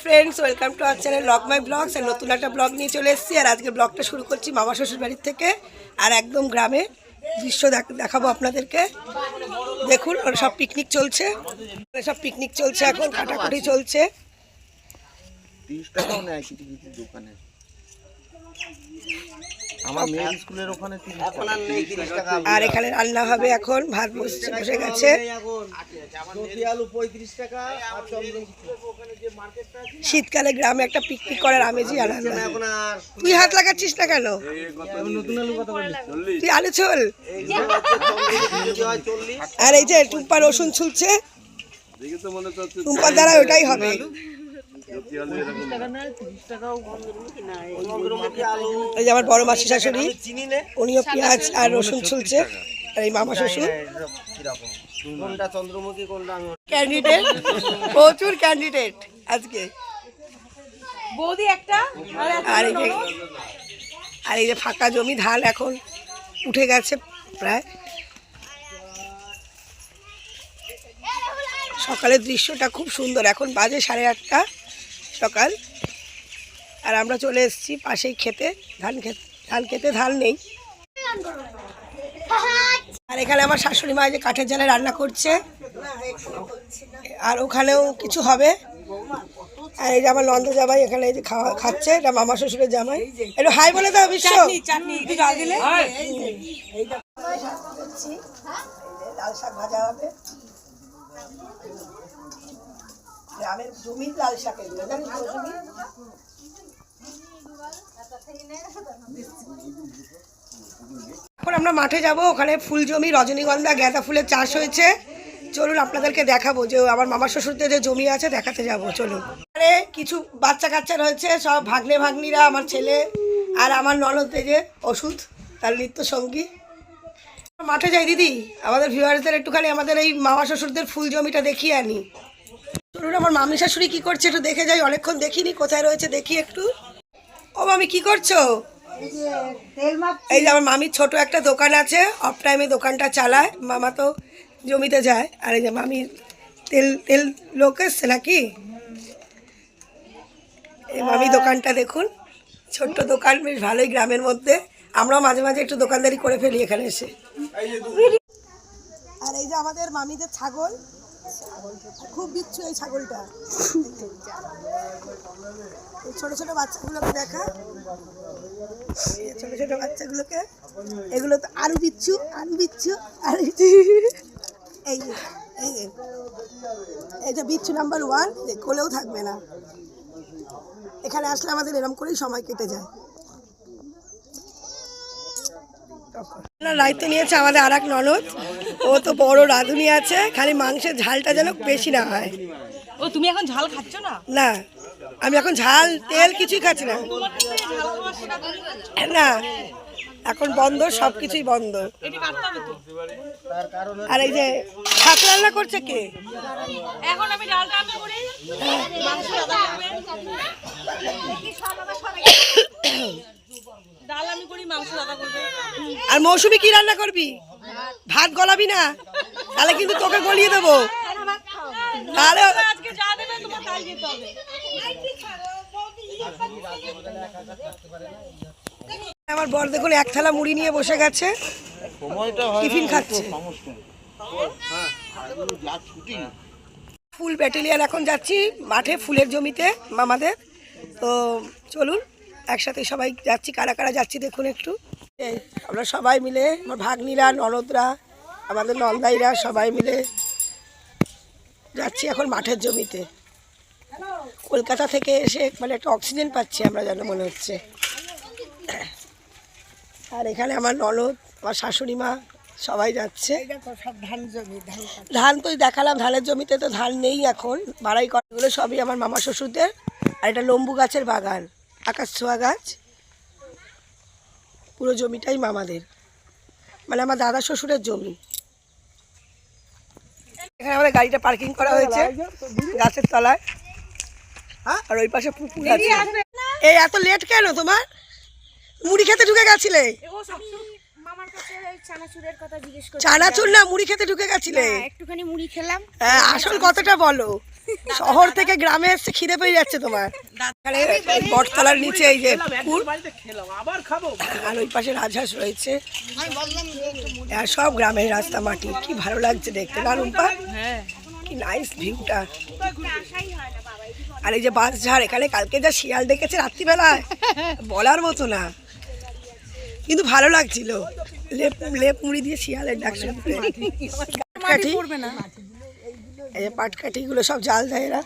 Friends welcome to our channel my vlogs আর নতুন একটা blog নিয়ে চলে এসেছি। আর আজকে ব্লগটা শুরু করছি মামা শ্বশুর বাড়ির থেকে, আর একদম গ্রামে দৃশ্য দেখ- দেখাবো আপনাদেরকে। দেখুন ওরা সব পিকনিক চলছে। সব পিকনিক চলছে এখন কাটাকুটি চলছে। আমার মেয়ের স্কুলের ওখানে আর এখানে রান্না হবে এখন ভাত বসছে বসে গেছে। শীতকালে গ্রামে একটা পিকনিক করার আমেজই আলাদা আর তুই হাত লাগাচ্ছিস না কেন? তুই আলু ছোল? আর এই যে টুম্পা রসুন ছুলছে টুম্পার দ্বারা ওটাই হবে। এই যে আমার বড় মাসি শাশুড়ি চিনি উনিও পেঁয়াজ আর রসুন ছুলছে আর এই মামা শ্বশুর। কোনটা চন্দ্রমুখী কোনটা ক্যান্ডিডেট প্রচুর ক্যান্ডিডেট আজকে। বৌদি একটা আর এই যে আর এই যে ফাঁকা জমি ধান এখন উঠে গেছে প্রায়। সকালের দৃশ্যটা খুব সুন্দর এখন বাজে সাড়ে আটটা। সকাল। আর আমরা চলে এসেছি পাশেই খেতে। ধান খেতে ধান খেতে ধান নেই। আর এখানে আমার শাশুড়ি মা যে কাঠের জালে রান্না করছে। আর ওখানেও কিছু হবে। আর এই যে আমার নন্দ জামাই এখানে এই যে খাওয়া খাচ্ছে। এটা মামা শ্বশুরের জামাই। একটু হাই বলে দাও বিশ্ব। চাটনি একটু জল দিলে। লাল শাক ভাজা হবে। গ্রামের লাল জমি? এখন আমরা মাঠে যাব। ওখানে ফুল জমি, রজনীগন্ধা, গাঁদা ফুলের চাষ হয়েছে। চলুন আপনাদেরকে দেখাবো যে আমার মামা শ্বশুরদের যে জমি আছে, দেখাতে যাব। চলুন। আরে কিছু বাচ্চা কাচ্চা রয়েছে, সব ভাগ্নে ভাগ্নিরা, আমার ছেলে আর আমার ননদে যে ওষুধ তার নিত্য সঙ্গী। মাঠে যাই দিদি। আমাদের ভিউয়ার্সদের একটুখানি আমাদের এই মামা শ্বশুরদের ফুল জমিটা দেখিয়ে আনি। চলুন, আমার মামি শাশুড়ি কি করছে একটু দেখে যাই, অনেকক্ষণ দেখিনি, কোথায় রয়েছে দেখি একটু। ও মামি, কি করছ? এই যে আমার মামির ছোট একটা দোকান আছে, অফ টাইমে দোকানটা চালায়, মামা তো জমিতে যায়। আর এই যে মামির তেল তেল লোক এসছে নাকি? এই মামি দোকানটা দেখুন, ছোট্ট দোকান, বেশ ভালোই গ্রামের মধ্যে। আমরাও মাঝে মাঝে একটু দোকানদারি করে ফেলি এখানে এসে। আর এই যে আমাদের মামিদের ছাগল খুব বিচ্ছু এই ছাগলটা। এই ছোট ছোট বাচ্চাগুলোকে দেখা। ছোট ছোট বাচ্চাগুলোকে। এগুলো তো আরু বিচ্ছু আরু বিচ্ছু, আর এই এই যে। বিচ্ছু নাম্বার ওয়ান কোলেও থাকবে না। এখানে আসলে আমাদের এরম করেই সময় কেটে যায় না দায়িত্ব নিয়েছে আমাদের আর এক ননদ। ও তো বড় রাঁধুনি আছে খালি মাংসের ঝালটা যেন বেশি না হয়। ও তুমি এখন ঝাল খাচ্ছ না? না আমি এখন ঝাল তেল কিছুই খাচ্ছি না। না এখন বন্ধ সব কিছুই বন্ধ। আর এই যে শাক রান্না করছে কে? এখন আমি ডালটা রান্না করি মাংস রান্না করবে ডাল আমি করি মাংস রান্না করবে আর মৌসুমি কি রান্না করবি? ভাত গলাবি না? তাহলে কিন্তু তোকে গলিয়ে দেবো। তাহলে আমার বর দেখুন এক থালা মুড়ি নিয়ে বসে গেছে। টিফিন খাচ্ছে। ফুল ব্যাটেলিয়ান এখন যাচ্ছি মাঠে ফুলের জমিতে মামাদের। তো চলুন, একসাথে সবাই যাচ্ছি, কারা কারা যাচ্ছি দেখুন একটু। এই আমরা সবাই মিলে আমার ভাগ্নিরা ননদরা আমাদের নন্দাইরা সবাই মিলে যাচ্ছি এখন মাঠের জমিতে। কলকাতা থেকে এসে মানে একটা অক্সিজেন পাচ্ছি আমরা যেন মনে হচ্ছে। আর এখানে আমার ননদ আমার শাশুড়ি মা সবাই যাচ্ছে। ধান তো দেখালাম ধানের জমিতে তো ধান নেই এখন। বাড়াই করাগুলো সবই আমার মামা শ্বশুরদের। আর এটা লম্বু গাছের বাগান আকাশ ছোঁয়া গাছ। পুরো জমিটাই মামাদের। মানে আমার দাদা শ্বশুরের জমি। এখানে আমাদের গাড়িটা পার্কিং করা হয়েছে গাছের তলায়। হ্যাঁ আর ওই পাশে পুকুর আছে। এই এত লেট কেন তোমার? মুড়ি খেতে ঢুকে গেছিলে? চানাচুর না মুড়ি খেতে ঢুকে গেছিলে? একটুখানি মুড়ি খেলাম। হ্যাঁ, আসল কথাটা বলো। শহর থেকে গ্রামে এসছে খিদে পেয়ে যাচ্ছে তোমার। বটতলার নিচে এই যে পুকুর। আর ওই পাশে রাজহাঁস রয়েছে। আর সব গ্রামের রাস্তা মাটি। কি ভালো লাগছে দেখতে না রুম্পা? কি নাইস ভিউটা আর এই যে বাস ঝাড় এখানে কালকে যা শিয়াল ডেকেছে রাত্রিবেলায় বলার মতো না। কিন্তু ভালো লাগছিল। লেপ লেপ মুড়ি দিয়ে শিয়ালের ডাক শুনতে। এই যে পাটকাঠিগুলো সব জাল দেয় এরা।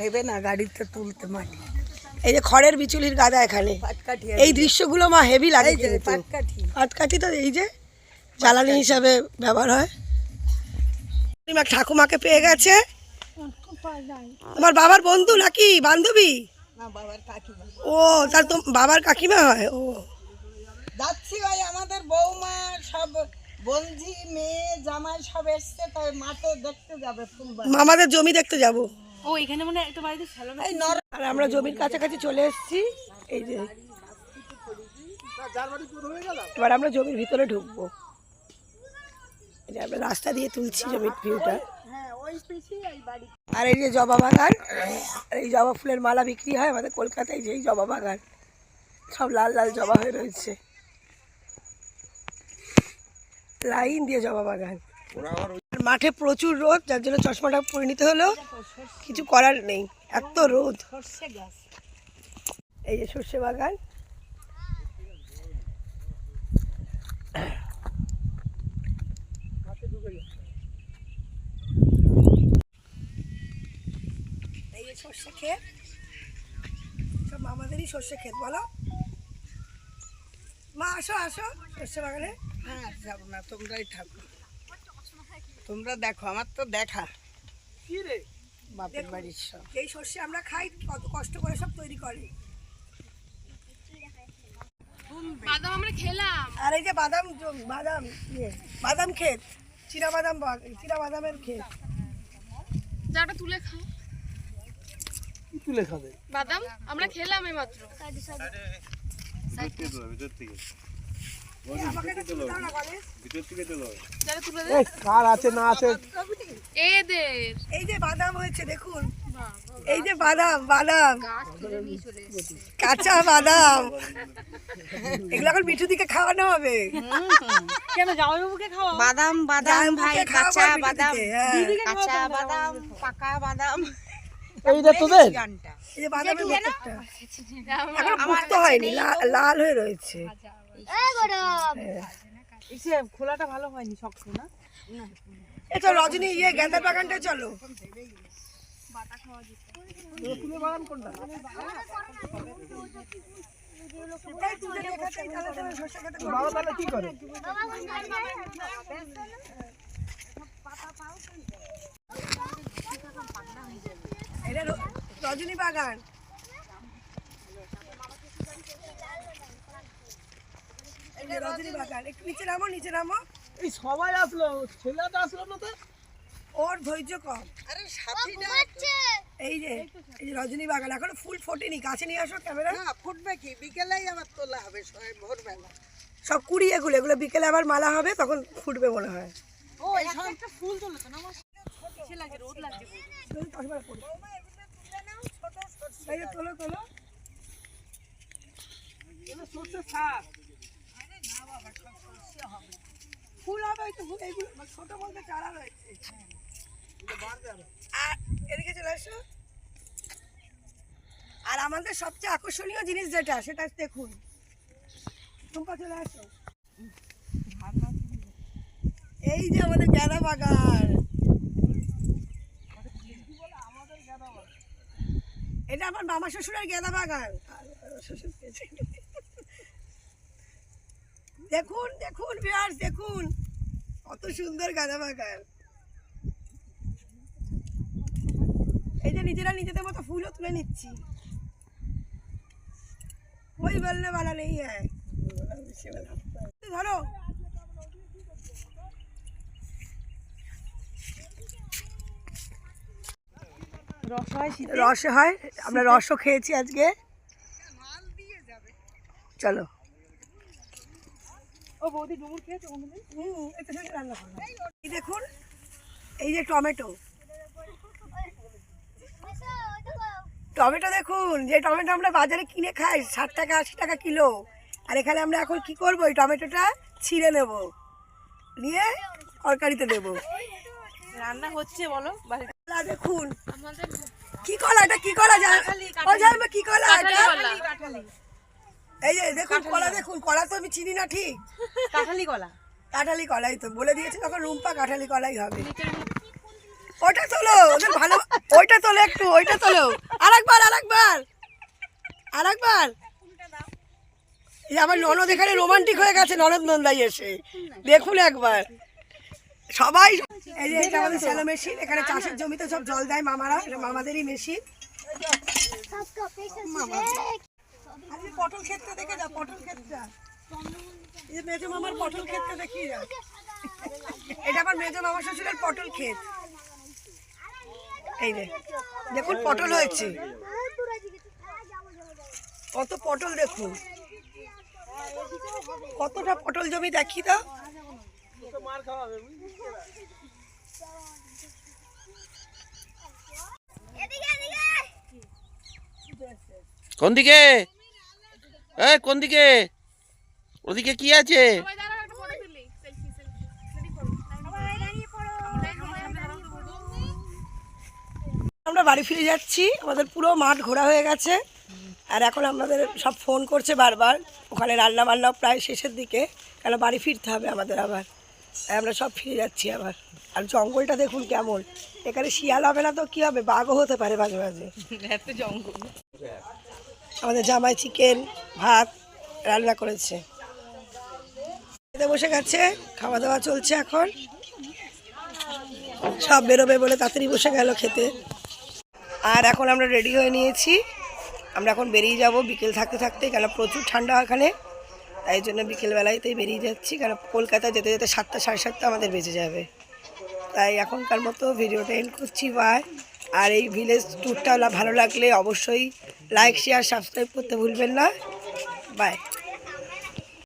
দেবে না গাড়িতে তুলতে মাটি। এই যে খড়ের বিচুলির গাদা এখানে। এই দৃশ্যগুলো মা হেভি লাগে। পাটকাঠি। পাটকাঠি তো এই যে জ্বালানি হিসাবে ব্যবহার হয়। ঠাকুমাকে পেয়ে গেছে। তোমার বাবার বন্ধু নাকি? বান্ধবী? ও তার তো বাবার কাকিমা হয়। ও। যাচ্ছি ভাই আমাদের বৌমা সব বঞ্জি মেয়ে জামাই সব এসছে তাই মাঠে দেখতে যাবে ফুলবাড়ি। মামাদের জমি দেখতে যাব। ও এখানে মানে একটা বাড়িতে এই আর আমরা জমির কাছাকাছি চলে এসেছি। এই যে। এবার আমরা জমির ভিতরে ঢুকবো। এই যে আমরা রাস্তা দিয়ে তুলছি জমির ভিউটা আর এই যে জবা বাগান এই জবা ফুলের মালা বিক্রি হয় আমাদের কলকাতায় যে এই জবা বাগান। সব লাল লাল জবা হয়ে রয়েছে। লাইন দিয়ে জবা বাগান। মাঠে প্রচুর রোদ যার জন্য চশমাটা পরে নিতে হলো কিছু করার নেই। এত রোদ। এই যে সর্ষে বাগান। এই যে সর্ষে ক্ষেত। সব আমাদেরই সর্ষে ক্ষেত বলো? মা আসো আসো। সর্ষে বাগানে? হ্যাঁ যাব না তোমরাই থাকো। তোমরা দেখো আমার তো দেখা। বাপের বাড়ির সব। এই সর্ষে আমরা খাই কত কষ্ট করে সব তৈরি করে। বাদাম আমরা খেলাম। আর এই যে বাদাম বাদাম ইয়ে বাদাম ক্ষেত চীনা বাদাম চীনা বাদামের ক্ষেত। যাটা তুলে খাও। তুলে খাবে। বাদাম আমরা খেলাম এই মাত্র কার আছে না আছে? এদের। এই যে বাদাম হয়েছে দেখুন। এই যে বাদাম বাদাম। কাঁচা বাদাম। এগুলো এখন মিঠু দিকে খাওয়ানো হবে। কেন জামাইবাবুকে খাওয়া বাদাম বাদাম ভাই কাঁচা বাদাম। হ্যাঁ। কাঁচা বাদাম পাকা বাদাম। এইটা তোদের? হয়নি লাল হয়ে রয়েছে। খোলাটা ভালো হয়নি শক্ত না? এই তো রজনী ইয়ে গেঁদার বাগানটা চলো। বাবা তাহলে কি করে? এটা রজনী বাগান। এই রজনী বাগান। একটু নিচে নামো নিচে নামো। এই সবাই আসলো ছেলেটা আসলো না তো? ওর ধৈর্য কম। আরে এই যে এই যে রজনী বাগান। এখনও ফুল ফোটেনি। কাছে নিয়ে আসো ক্যামেরা। না ফুটবে কি? বিকেলেই আবার তোলা হবে সবাই ভোরবেলা। সব কুড়ি এগুলো এগুলো বিকেলে আবার মালা হবে তখন ফুটবে মনে হয়। ও একটা ফুল তুলে তো লাগছে ফুল হবে তো, ফুল এইগুলো মানে ছোট বলতে চারা রয়েছে। আর এদিকে চলে আসো। আর আমাদের সবচেয়ে আকর্ষণীয় জিনিস যেটা, সেটা দেখুন। টুম্পা চলে আসো। এই যে আমাদের গ্যাদা বাগান। এটা আমার মামা শ্বশুরের গেদা বাগান। দেখুন দেখুন বিয়ার্স দেখুন। কত সুন্দর গাঁদা বাগান। এই যে নিজেরা নিজেদের মতো ফুলও তুলে নিচ্ছি। ওই বললে বালা নেই হ্যাঁ। ধরো রস হয় আমরা রসও খেয়েছি আজকে। চলো। ও বৌদি ডুমুর খেয়েছো এই রান্না দেখুন এই যে টমেটো। টমেটো দেখুন যে টমেটো আমরা বাজারে কিনে খাই ষাট টাকা আশি টাকা কিলো। আর এখানে আমরা এখন কি করব? এই টমেটোটা ছিঁড়ে নেব। নিয়ে তরকারিতে দেবো। রান্না হচ্ছে বলো দেখুন। আমাদের কি কলা এটা? কি কলা ও জানবে কি কলা এটা? এই যে দেখুন কলা দেখুন কলা তো আমি চিনি না ঠিক। কাঁঠালি কলা। কাঁঠালি কলাই তো বলে দিয়েছে তখন রুম্পা কাঁঠালি কলাই হবে। ওটা তোলো ওদের ভালো ওইটা তোলো একটু ওইটা তোলো। আরেকবার আরেকবার। আরেকবার। এই আমার ননদ এখানে রোমান্টিক হয়ে গেছে ননদ নন্দাই এসে। দেখুন একবার। সবাই এই যে এটা আমাদের স্যালো মেশিন, এখানে চাষের জমিতে সব জল দেয় মামারা, এটা মামাদেরই মেশিন। পটল ক্ষেত্রে দেখে যা মামার পটল ক্ষেতটা দেখিয়ে যা এটা আমার মামা পটল ক্ষেত। এই দেখুন পটল হয়েছে। কত পটল দেখুন। কতটা পটল জমি দেখি দাও কোন দিকে? এ কোন দিকে? ওদিকে কি আছে? আমরা বাড়ি ফিরে যাচ্ছি আমাদের পুরো মাঠ ঘোরা হয়ে গেছে আর এখন আমাদের সব ফোন করছে বারবার ওখানে রান্না বান্না প্রায় শেষের দিকে কেন বাড়ি ফিরতে হবে আমাদের আবার আমরা সব ফিরে যাচ্ছি আবার। আর জঙ্গলটা দেখুন কেমন এখানে শিয়াল হবে না তো কি হবে? বাঘও হতে পারে মাঝে মাঝে। জঙ্গল। আমাদের জামাই চিকেন, ভাত রান্না করেছে। খেতে বসে গেছে খাওয়া দাওয়া চলছে এখন। সব বেরোবে বলে তাড়াতাড়ি বসে গেল খেতে। আর এখন আমরা রেডি হয়ে নিয়েছি। আমরা এখন বেরিয়ে যাব, বিকেল থাকতে থাকতে, কেন প্রচুর ঠান্ডা এখানে। তাই জন্য বিকেলবেলাতেই বেরিয়ে যাচ্ছি, কেন কলকাতা যেতে যেতে সাতটা, সাড়ে সাতটা আমাদের বেঁচে যাবে। তাই এখনকার মতো ভিডিওটা এন্ড করছি বাই আর এই ভিলেজ ট্যুরটা ভালো লাগলে অবশ্যই লাইক শেয়ার সাবস্ক্রাইব করতে ভুলবেন না। বাই